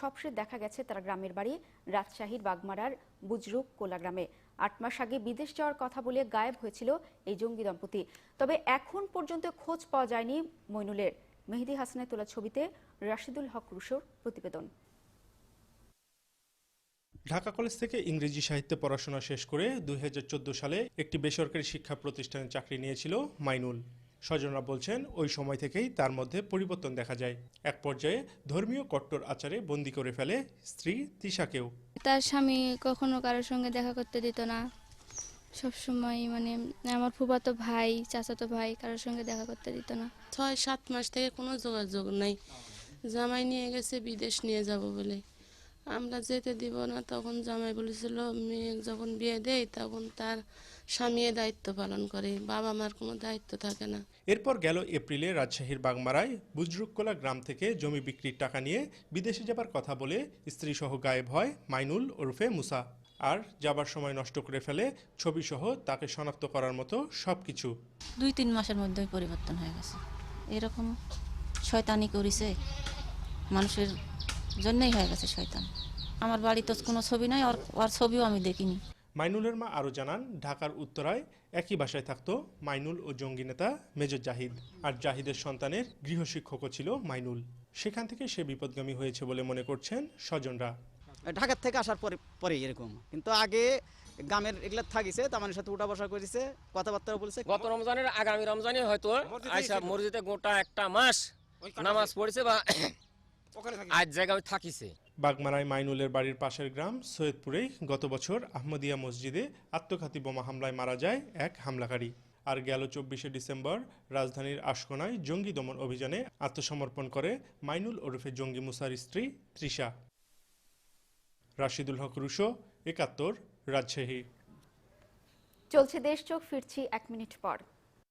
সবশেষ দেখা গেছে তার গ্রামের বাড়ি, রাজশাহীর বাগমারার বুজরুক কোলা গ্রামে। আট মাস আগে বিদেশ যাওয়ার কথা বলে গায়েব হয়েছিল এই জঙ্গি দম্পতি। তবে এখন পর্যন্ত খোঁজ পাওয়া যায়নি মইনুলের। মেহেদি হাসানের তোলা ছবিতে রাশিদুল হক রুশোর প্রতিবেদন। ঢাকা কলেজ থেকে ইংরেজি সাহিত্যে পড়াশোনা শেষ করে দুই হাজার চোদ্দ সালে একটি বেসরকারি শিক্ষা প্রতিষ্ঠানে চাকরি নিয়েছিল মাইনুল। স্বজনরা বলছেন ওই সময় থেকেই তার মধ্যে পরিবর্তন দেখা যায়। এক পর্যায়ে ধর্মীয় কট্টর আচারে বন্দি করে ফেলে স্ত্রী তিশাকেও তার স্বামী কখনো কারোর সঙ্গে দেখা করতে দিত না। সব সময় মানে আমার ফুফাতো ভাই চাচাতো ভাই কারোর সঙ্গে দেখা করতে দিত না। ছয় সাত মাস থেকে কোনো যোগাযোগ নাই। জামাই নিয়ে গেছে বিদেশ নিয়ে যাব বলে। আমরা যেতে দিব না তখন জামাই বলেছিল মেয়ে যখন বিয়ে দেয় তখন তার স্বামী দায়িত্ব পালন করে বাবা মার কোনো দায়িত্ব থাকে না। এরপর গেল এপ্রিলে রাজশাহীর বাগমারায় বুজরুককোলা গ্রাম থেকে জমি বিক্রির টাকা নিয়ে বিদেশে যাবার কথা বলে স্ত্রীসহ গায়েব হয় মাইনুল ওরফে মুসা। আর যাবার সময় নষ্ট করে ফেলে ছবিসহ তাকে শনাক্ত করার মতো সবকিছু। দুই তিন মাসের মধ্যেই পরিবর্তন হয়ে গেছে। এরকম শয়তানি করেছে মানুষের জন্যই হয়ে গেছে শয়তান। আমার বাড়িতে কোনো ছবি নাই আর ওর ছবিও আমি দেখিনি। মাইনুলের মা আরও জানান ঢাকার উত্তরায় একই বাসায় থাকতো মাইনুল ও জঙ্গি নেতা মেজর জাহিদ। আর জাহিদের সন্তানের গৃহশিক্ষকও ছিল মাইনুল। সেখান থেকে সে বিপদগামী হয়েছে বলে মনে করছেন স্বজনরা। ঢাকার থেকে আসার পরে পরে এরকম। কিন্তু আগে গ্রামের এগুলা থাকিছে তাদের সাথে উঠা বসা করেছে কথাবার্তা বলছে। গত রমজানের আগামী রমজানে হয়তো আয়সা মসজিদে গোটা একটা মাস নামাজ পড়েছে বা আজ জায়গায় থাকিছে। বাগমারায় মাইনুলের বাড়ির পাশের গ্রাম সৈয়দপুরেই গত বছর আহমদিয়া মসজিদে আত্মঘাতী বোমা হামলায় মারা যায় এক হামলাকারী। আর গেল চব্বিশে ডিসেম্বর রাজধানীর আশকোনায় জঙ্গি দমন অভিযানে আত্মসমর্পণ করে মাইনুল ওরফে জঙ্গি মুসার স্ত্রী তৃষা। রাশিদুল হক রুশো একাত্তর রাজশাহী। চলছে দেশ চোখ ফিরছি এক মিনিট পর।